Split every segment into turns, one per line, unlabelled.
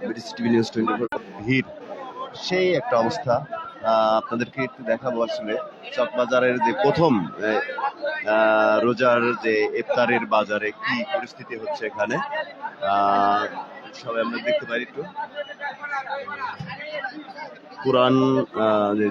British TV news twenty four ভিড় সেই একটা অবস্থা। আহ, আপনাদেরকে একটু দেখাবো আসলে। চকবাজারের যে প্রথম আহ, রোজার যে ইফতারের বাজারে কি পরিস্থিতি হচ্ছে এখানে আহ, সবাই আমরা দেখতে পারি একটু। কোরআন আহ, যে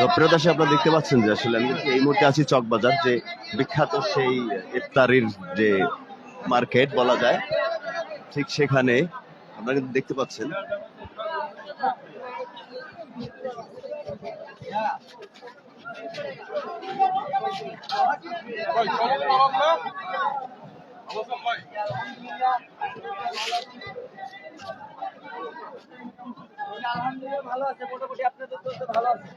তো আপনারা দেখতে পাচ্ছেন যে আসলে আমি এই মুহূর্তে আছি চকবাজার, যে বিখ্যাত সেই ইফতারির যে মার্কেট বলা যায়, ঠিক সেখানে। আপনারা কিন্তু দেখতে পাচ্ছেন।
মোটামুটি আপনাদের ভালো আছে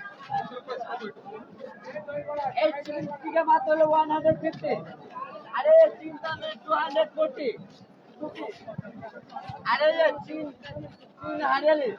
মাত্র ওয়ান হান্ড্রেড ফিফটি আরে চিন্তা নেই টু হান্ড্রেড ফোরটি আরে চিন চিন হারিয়ালি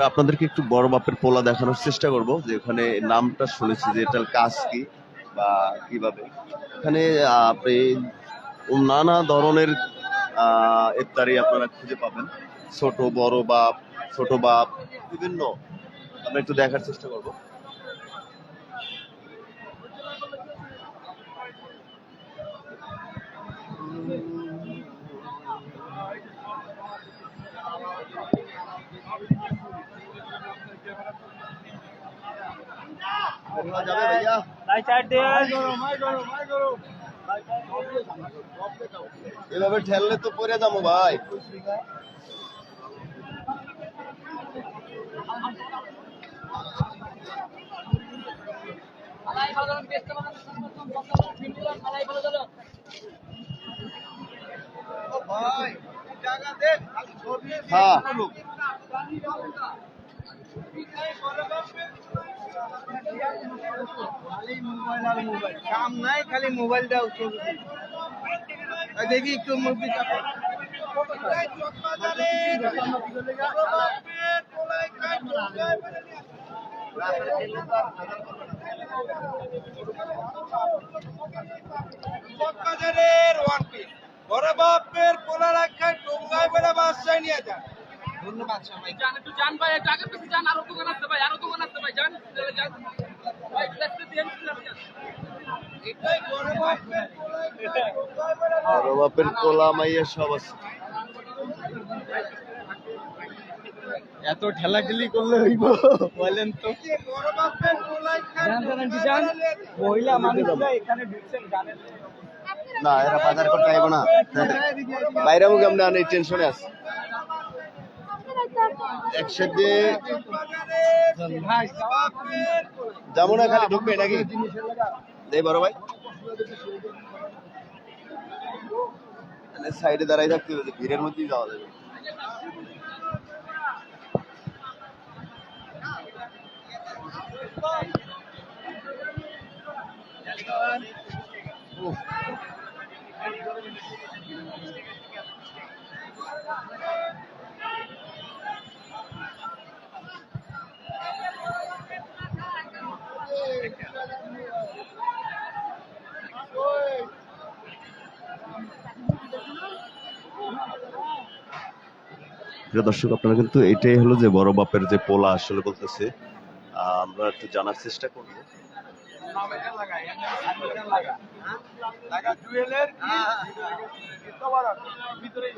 আমরা আপনাদেরকে একটু বড় মাপের পোলা দেখানোর চেষ্টা করব, যে ওখানে নামটা শুনেছি, যে এটার কাজ কি বা কীভাবে। এখানে আপনি নানা ধরনের ইফতারি আপনারা খুঁজে পাবেন। ছোট, বড় বাপ, ছোট বাপ, বিভিন্ন। আমরা একটু দেখার চেষ্টা করব। এভাবে ঠেললে তো পড়ে যাব ভাই হ্যাঁ
কাম নাই, খালি মোবাইল দাও দেখি একটু বড় বাপের পোলা রাখায় টোঙ্গায় বেড়া বাসায় নিয়ে যান। ধন্যবাদ সবাই
যান একটু যান ভাই একটু আগে পিছু যান আরও দোকান আসতে ভাই আরও দোকান আসতে ভাই যান যান ভাই প্লাস্টিক দিয়ে দিলাম যান
এটাই বড় বাপের
বড় মাইয়া সব আছে।
এত ঠেলাঠেলি করলে হইব বলেন তো।
মহিলা মানুষরা এখানে ঢুকছেন জানেন
না। এরা বাজার করতে আইব না। বাইরে মুখে আমরা অনেক টেনশনে আছি। একসাথে যাব না খালি ঢুকবে নাকি? এই বড় ভাই। সাইডে দাঁড়াই থাকতে হবে ভিড়ের মধ্যেই যাওয়া যাবে। উফ, প্রিয় দর্শক, আপনারা কিন্তু এটাই হলো যে বড় বাপের যে পোলা আসলে বলতেছে আমরা একটু জানার চেষ্টা করব।
ভিতরেই